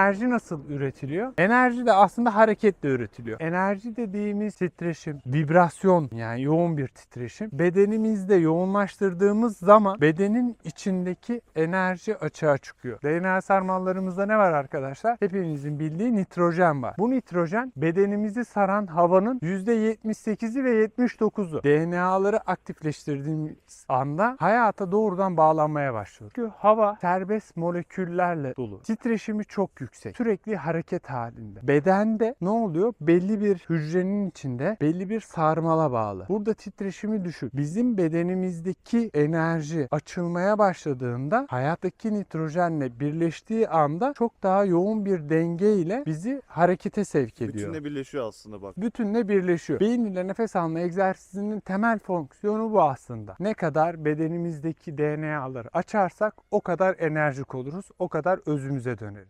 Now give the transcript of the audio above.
enerji nasıl üretiliyor? Enerji de aslında hareketle üretiliyor. Enerji dediğimiz titreşim, vibrasyon yani yoğun bir titreşim. Bedenimizde yoğunlaştırdığımız zaman bedenin içindeki enerji açığa çıkıyor. DNA sarmallarımızda ne var arkadaşlar? Hepimizin bildiği nitrojen var. Bu nitrojen bedenimizi saran havanın %78'i ve 79'u. DNA'ları aktifleştirdiğimiz anda hayata doğrudan bağlanmaya başlıyor. Çünkü hava serbest moleküllerle dolu. Titreşimi çok yüksek. Sürekli hareket halinde. Bedende ne oluyor? Belli bir hücrenin içinde belli bir sarmala bağlı. Burada titreşimi düşük. Bizim bedenimizdeki enerji açılmaya başladığında hayattaki nitrojenle birleştiği anda çok daha yoğun bir denge ile bizi harekete sevk ediyor Bütünle birleşiyor aslında bak. bütünle birleşiyor. Beyin ile nefes alma egzersizinin temel fonksiyonu bu aslında. Ne kadar bedenimizdeki DNA'ları açarsak o kadar enerjik oluruz, o kadar özümüze döneriz.